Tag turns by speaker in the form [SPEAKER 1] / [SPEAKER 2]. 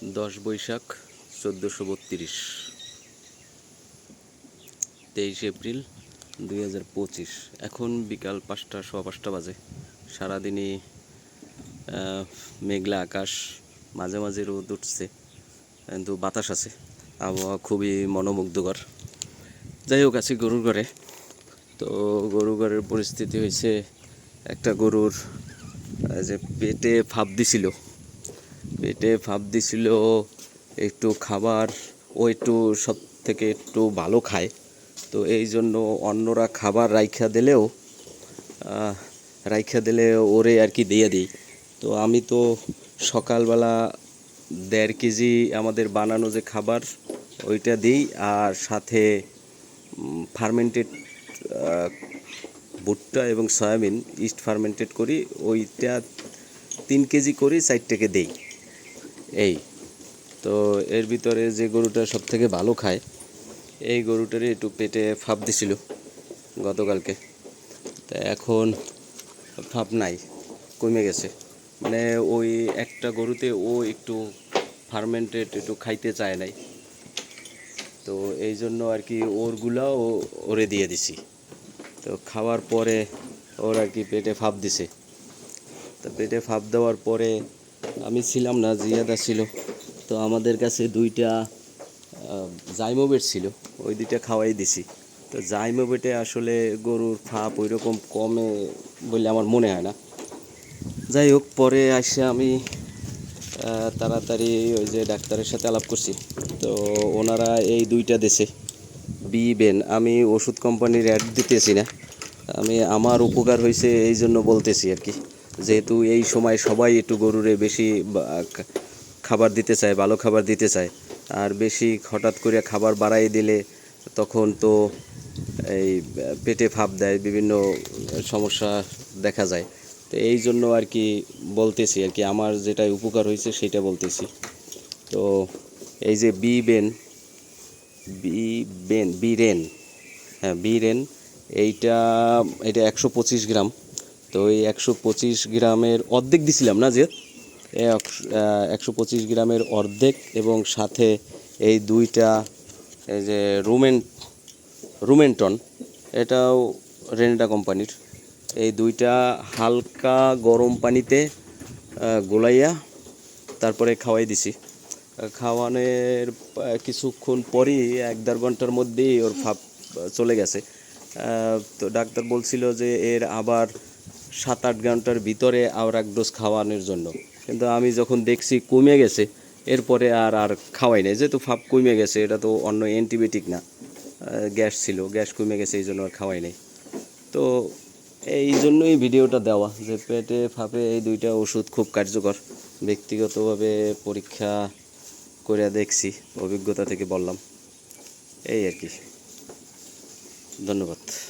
[SPEAKER 1] দশ বৈশাখ চোদ্দোশো বত্রিশ। তেইশ এপ্রিল দুই হাজার পঁচিশ। এখন বিকাল পাঁচটা, সোয়া পাঁচটা বাজে। সারাদিনই মেঘলা আকাশ, মাঝে মাঝে রোদ উঠছে, কিন্তু বাতাস আছে। আবহাওয়া খুবই মনোমুগ্ধকর। যাই হোক, আছি গরুর ঘরে। তো গরু ঘরের পরিস্থিতি হয়েছে, একটা গরুর যে পেটে ফাপ দিছিল পেটে ফাপ দিছিল, একটু খাবার, ও একটু সব থেকে একটু ভালো খায়। তো এই জন্য অন্যরা খাবার রাইখা দিলেও রাইখা দিলে ওরে আর কি দিয়ে দিই। তো আমি তো সকালবেলা দেড় কেজি আমাদের বানানো যে খাবার, ওইটা দিই আর সাথে ফার্মেন্টেড ভুট্টা এবং সয়াবিন ইস্ট ফার্মেন্টেড করি, ওইটা তিন কেজি করি সাইডটাকে দেই। এই। তো এর ভিতরে যে গরুটা সব থেকে ভালো খায়, এই গরুটারই একটু পেটে ফাঁপ দিছিল গতকালকে। তা এখন ফাঁপ নাই, কমে গেছে। মানে ওই একটা গরুতে ও একটু ফার্মেন্টেড একটু খাইতে চায় নাই। তো এই জন্য আর কি ওরগুলাও ওরে দিয়ে দিছি। তো খাওয়ার পরে ওর আর কি পেটে ফাঁপ দিছে। তো পেটে ফাপ দেওয়ার পরে আমি ছিলাম না, জিয়াদা ছিল। তো আমাদের কাছে দুইটা জাইমোবেট ছিল। ওই দুইটা খাওয়াই দিছি। তো জাইমোবেটে আসলে গরুর ফাপ ওই রকম কমে বলে আমার মনে হয় না। যাই হোক, পরে আসে আমি তাড়াতাড়ি ওই যে ডাক্তারের সাথে আলাপ করছি। তো ওনারা এই দুইটা দেশে বি বেন, আমি ওষুধ কোম্পানির অ্যাড দিতেছি না। আমি, আমার উপকার হয়েছে এই জন্য বলতেছি আর কি। যেহেতু এই সময় সবাই একটু গরুরে বেশি খাবার দিতে চায়, ভালো খাবার দিতে চায়। আর বেশি হঠাৎ করে খাবার বাড়াই দিলে তখন তো এই, পেটে ফাপ দেয়, বিভিন্ন সমস্যা দেখা যায়। তো এই জন্য আর কি বলতেছি, আর কি আমার যেটা উপকার হয়েছে সেটা বলতেছি। তো এই যে বি বেন বি বেন বিরেন হ্যাঁ বিরেন এইটা, এটা একশো পঁচিশ গ্রাম। তো এই একশো পঁচিশ গ্রামের অর্ধেক দিছিলাম না যে? একশো পঁচিশ গ্রামের অর্ধেক এবং সাথে এই দুইটা, এই যে রুমেন, রুমেন্টন, এটাও রেনেটা কোম্পানির। এই দুইটা হালকা গরম পানিতে গোলাইয়া তারপরে খাওয়াই দিছি। খাওয়ানোর কিছুক্ষণ পরই এক দেড় ঘণ্টার মধ্যেই ওর ফাপ চলে গেছে। তো ডাক্তার বলছিল যে এর আবার সাত আট ঘণ্টার ভিতরে আর এক ডোজ খাওয়ানোর জন্য। কিন্তু আমি যখন দেখছি কমে গেছে, এরপরে আর আর খাওয়াই নাই। যেহেতু ফাপ কমে গেছে, এটা তো অন্য অ্যান্টিবায়োটিক না। গ্যাস ছিল, গ্যাস কমে গেছে, এই জন্য আর খাওয়াই নাই। তো এই জন্যই ভিডিওটা দেওয়া যে পেটে, ফাঁপে এই দুইটা ওষুধ খুব কার্যকর। ব্যক্তিগতভাবে পরীক্ষা করে দেখছি, অভিজ্ঞতা থেকে বললাম। এই আর কি। ধন্যবাদ।